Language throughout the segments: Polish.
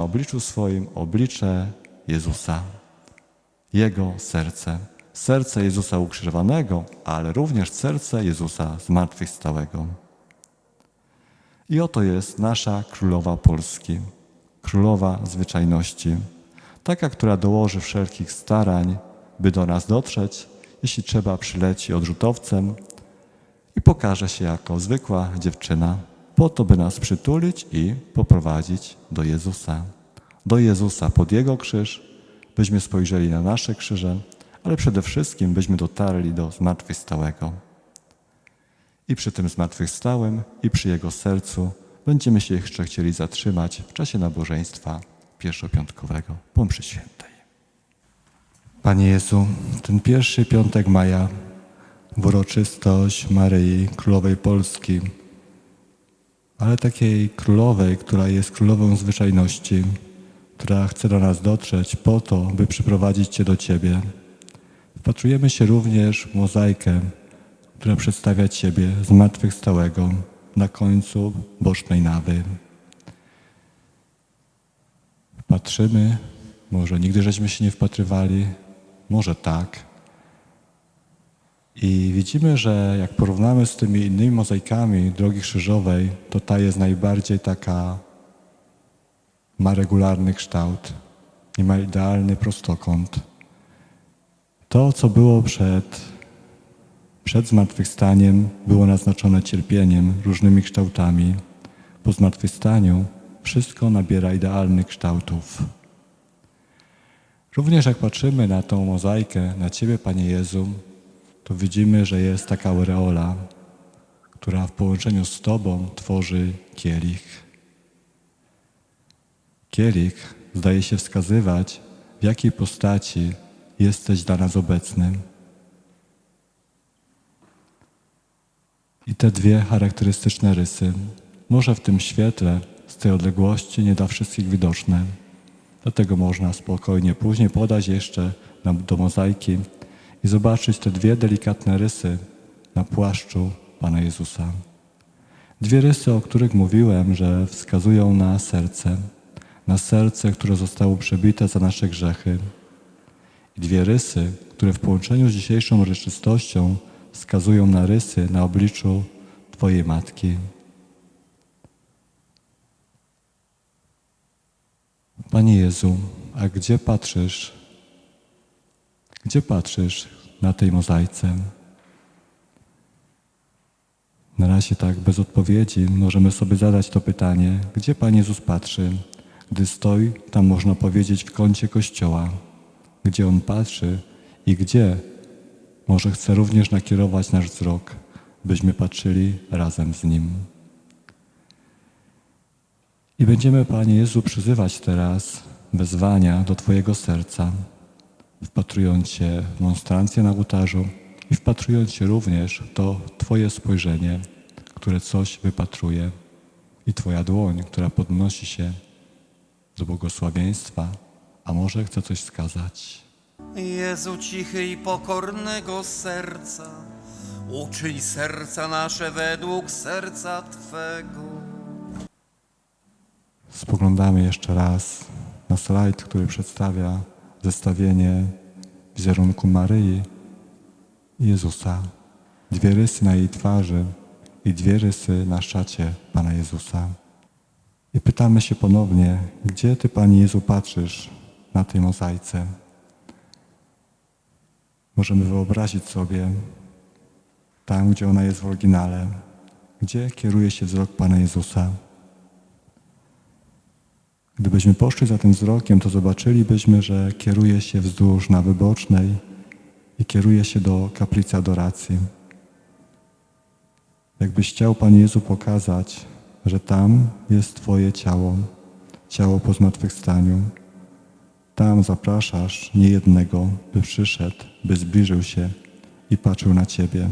obliczu swoim oblicze Jezusa, Jego serce, serce Jezusa ukrzyżowanego, ale również serce Jezusa zmartwychwstałego. I oto jest nasza królowa Polski, królowa zwyczajności, taka, która dołoży wszelkich starań, by do nas dotrzeć, jeśli trzeba przyleci odrzutowcem i pokaże się jako zwykła dziewczyna, po to, by nas przytulić i poprowadzić do Jezusa. Do Jezusa pod Jego krzyż, byśmy spojrzeli na nasze krzyże, ale przede wszystkim byśmy dotarli do zmartwychwstałego. I przy tym zmartwychwstałym, i przy Jego sercu będziemy się jeszcze chcieli zatrzymać w czasie nabożeństwa pierwszopiątkowego po mszy świętej. Panie Jezu, ten pierwszy piątek maja w uroczystość Maryi, Królowej Polski, ale takiej królowej, która jest królową zwyczajności, która chce do nas dotrzeć po to, by przyprowadzić Cię do Ciebie. Wpatrujemy się również w mozaikę, która przedstawia Ciebie zmartwychwstałego na końcu bocznej nawy. Patrzymy, może nigdy żeśmy się nie wpatrywali, może tak. I widzimy, że jak porównamy z tymi innymi mozaikami Drogi Krzyżowej, to ta jest najbardziej taka, ma regularny kształt, nie ma idealny prostokąt. To, co było przed, przed zmartwychwstaniem, było naznaczone cierpieniem, różnymi kształtami. Po zmartwychwstaniu wszystko nabiera idealnych kształtów. Również jak patrzymy na tą mozaikę, na Ciebie, Panie Jezu, to widzimy, że jest taka aureola, która w połączeniu z Tobą tworzy kielich. Kielich zdaje się wskazywać, w jakiej postaci jesteś dla nas obecny. I te dwie charakterystyczne rysy, może w tym świetle, z tej odległości nie dla wszystkich widoczne. Dlatego można spokojnie później podać jeszcze do mozaiki i zobaczyć te dwie delikatne rysy na płaszczu Pana Jezusa. Dwie rysy, o których mówiłem, że wskazują na serce, na serce, które zostało przebite za nasze grzechy. I dwie rysy, które w połączeniu z dzisiejszą uroczystością wskazują na rysy na obliczu Twojej Matki. Panie Jezu, a gdzie patrzysz? Gdzie patrzysz na tej mozaice? Na razie tak bez odpowiedzi możemy sobie zadać to pytanie, gdzie Pan Jezus patrzy, gdy stoi tam można powiedzieć w kącie kościoła, gdzie On patrzy i gdzie może chce również nakierować nasz wzrok, byśmy patrzyli razem z Nim. I będziemy, Panie Jezu, przyzywać teraz wezwania do Twojego serca, wpatrując się w monstrancję na ołtarzu i wpatrując się również w to Twoje spojrzenie, które coś wypatruje i Twoja dłoń, która podnosi się do błogosławieństwa, a może chce coś skazać. Jezu cichy i pokornego serca, uczyń serca nasze według serca Twego. Spoglądamy jeszcze raz na slajd, który przedstawia zestawienie wizerunku Maryi i Jezusa. Dwie rysy na jej twarzy i dwie rysy na szacie Pana Jezusa. I pytamy się ponownie, gdzie Ty, Panie Jezu, patrzysz na tej mozaice? Możemy wyobrazić sobie tam, gdzie ona jest w oryginale, gdzie kieruje się wzrok Pana Jezusa. Gdybyśmy poszli za tym wzrokiem, to zobaczylibyśmy, że kieruje się wzdłuż nawy bocznej i kieruje się do kaplicy adoracji. Jakbyś chciał, Panie Jezu, pokazać, że tam jest Twoje ciało, ciało po zmartwychwstaniu. Tam zapraszasz niejednego, by przyszedł, by zbliżył się i patrzył na Ciebie.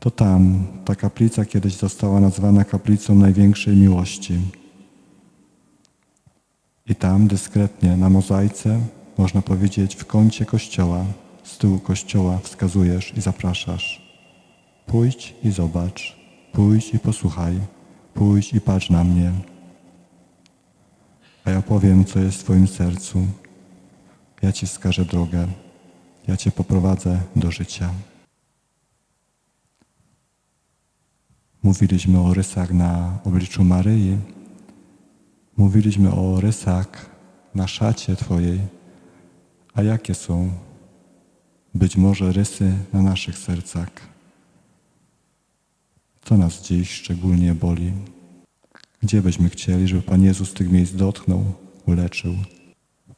To tam ta kaplica kiedyś została nazwana kaplicą największej miłości. I tam dyskretnie na mozaice, można powiedzieć w kącie kościoła, z tyłu kościoła wskazujesz i zapraszasz. Pójdź i zobacz, pójdź i posłuchaj, pójdź i patrz na mnie. a ja powiem, co jest w Twoim sercu. Ja Ci wskażę drogę, ja Cię poprowadzę do życia. Mówiliśmy o rysach na obliczu Maryi, mówiliśmy o rysach na szacie Twojej, a jakie są być może rysy na naszych sercach? Co nas dziś szczególnie boli? Gdzie byśmy chcieli, żeby Pan Jezus tych miejsc dotknął, uleczył?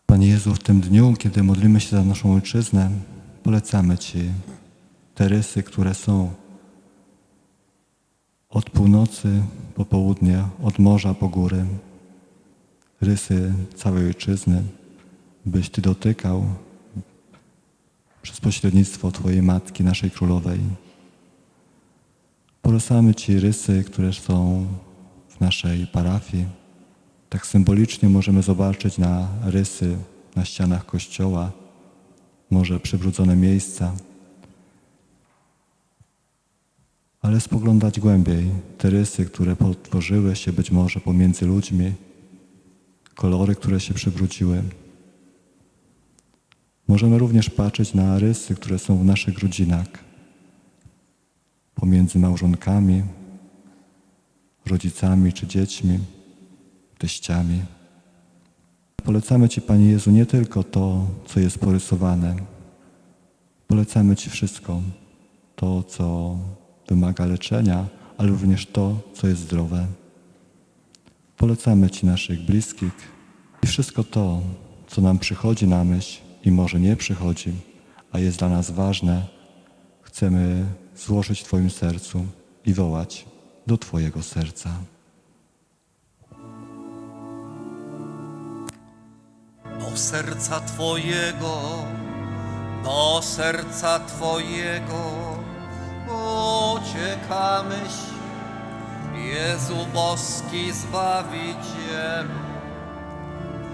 Panie Jezu, w tym dniu, kiedy modlimy się za naszą ojczyznę, polecamy Ci te rysy, które są od północy po południe, od morza po góry, rysy całej ojczyzny, byś Ty dotykał przez pośrednictwo Twojej Matki, naszej Królowej. Polecamy Ci rysy, które są w naszej parafii. Tak symbolicznie możemy zobaczyć na rysy na ścianach kościoła, może przywrócone miejsca, ale spoglądać głębiej te rysy, które potworzyły się być może pomiędzy ludźmi, kolory, które się przywróciły. Możemy również patrzeć na rysy, które są w naszych rodzinach, pomiędzy małżonkami, rodzicami czy dziećmi, teściami. Polecamy Ci, Panie Jezu, nie tylko to, co jest porysowane. Polecamy Ci wszystko, to, co wymaga leczenia, ale również to, co jest zdrowe. Polecamy Ci naszych bliskich i wszystko to, co nam przychodzi na myśl i może nie przychodzi, a jest dla nas ważne, chcemy złożyć w Twoim sercu i wołać do Twojego serca. Do serca Twojego, do serca Twojego uciekamy się. Jezu boski Zbawicielu.